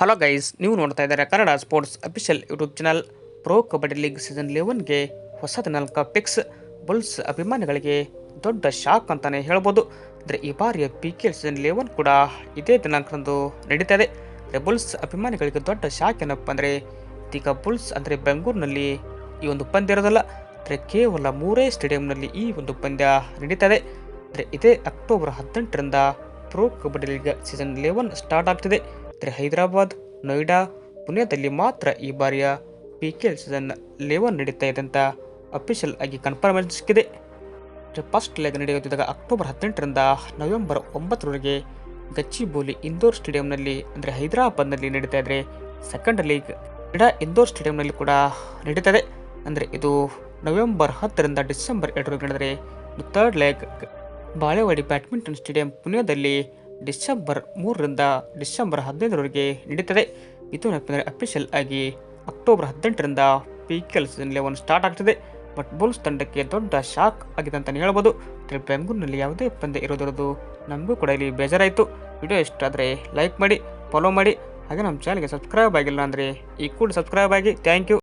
Hello guys ನೀವು ನೋಡ್ತಾ ಇದ್ದಾರೆ Kannada sports official YouTube channel pro kabaddi league season ಲೆವೆನ್ಗೆ ಹೊಸ ದಿನಾಂಕ ಪಿಕ್ಸ್ ಬುಲ್ಸ್ ಅಭಿಮಾನಿಗಳಿಗೆ ದೊಡ್ಡ ಶಾಕ್ ಅಂತಾನೆ ಹೇಳ್ಬೋದು. ಅಂದರೆ ಈ ಬಾರಿಯ P K L season eleven ಕೂಡ ಇದೇ ದಿನಾಂಕದಂದು ನಡೀತಾ ಇದೆ. ಅಂದರೆ ಬುಲ್ಸ್ ಅಭಿಮಾನಿಗಳಿಗೆ ದೊಡ್ಡ ಶಾಕ್ ಏನಪ್ಪ ಅಂದರೆ ಈಗ ಬುಲ್ಸ್ ಅಂದರೆ ಬೆಂಗಳೂರಿನಲ್ಲಿ ಈ ಒಂದು ಪಂದ್ಯ ಇರೋದಲ್ಲ. ಅಂದರೆ ಕೇವಲ ಮೂರೇ ಸ್ಟೇಡಿಯಂನಲ್ಲಿ ಈ ಒಂದು ಪಂದ್ಯ ನಡೀತಾ ಇದೆ. ಅಂದರೆ ಇದೇ ಅಕ್ಟೋಬರ್ ಹದಿನೆಂಟರಿಂದ pro kabaddi league season eleven start ಆಗ್ತಿದೆ. ಅಂದರೆ ಹೈದರಾಬಾದ್, ನೋಯ್ಡಾ ಪುಣೆದಲ್ಲಿ ಮಾತ್ರ ಈ ಬಾರಿಯ P K L season eleven ನಡೀತಾ ಇದೆ ಅಂತ ಅಫಿಷಿಯಲ್ ಆಗಿ ಕನ್ಫರ್ಮ್ ಸಿಕ್ಕಿದೆ. ಫಸ್ಟ್ ಲೆಗ್ ನಡೆಯುತ್ತಿದ್ದಾಗ ಅಕ್ಟೋಬರ್ ಹದಿನೆಂಟರಿಂದ ನವೆಂಬರ್ ಒಂಬತ್ತರವರೆಗೆ ಗಚ್ಚಿಬೋಲಿ ಇಂದೋರ್ ಸ್ಟೇಡಿಯಂನಲ್ಲಿ ಅಂದರೆ ಹೈದರಾಬಾದ್ನಲ್ಲಿ ನಡೀತಾ ಇದ್ರೆ ಸೆಕೆಂಡ್ ಲೀಗ್ ಕ್ರೀಡಾ ಇಂದೋರ್ ಸ್ಟೇಡಿಯಂನಲ್ಲಿ ಕೂಡ ನಡೀತದೆ ಅಂದರೆ ಇದು ನವೆಂಬರ್ ಹತ್ತರಿಂದ ಡಿಸೆಂಬರ್ ಎರಡರವರೆಗೆ ನಡೆದರೆ third leg Balewadi badminton stadium ಪುಣೆಯಲ್ಲಿ ಡಿಸೆಂಬರ್ ಮೂರರಿಂದ ಡಿಸೆಂಬರ್ ಹದಿನೈದರವರೆಗೆ ನಡೀತದೆ. ಇದು ನೆನಪಿದರೆ ಅಫಿಷಿಯಲ್ ಆಗಿ ಅಕ್ಟೋಬರ್ ಹದಿನೆಂಟರಿಂದ P K season eleven start ಆಗ್ತದೆ. ಬಟ್ ಬುಲ್ಸ್ ತಂಡಕ್ಕೆ ದೊಡ್ಡ ಶಾಕ್ ಆಗಿದೆ ಅಂತಲೇ ಹೇಳ್ಬೋದು. ಬೆಂಗಳೂರಿನಲ್ಲಿ ಯಾವುದೇ ಪಂದ್ಯ ಇರೋದಿರೋದು ನಮಗೂ ಕೂಡ ಇಲ್ಲಿ ಬೇಜಾರಾಯಿತು. ವಿಡಿಯೋ ಇಷ್ಟ ಆದರೆ ಲೈಕ್ ಮಾಡಿ ಫಾಲೋ ಮಾಡಿ. ಹಾಗೆ ನಮ್ಮ ಚಾನಲ್ಗೆ ಸಬ್ಸ್ಕ್ರೈಬ್ ಆಗಿಲ್ಲ ಅಂದರೆ ಈ ಕೂಡ ಸಬ್ಸ್ಕ್ರೈಬ್ ಆಗಿ. Thank you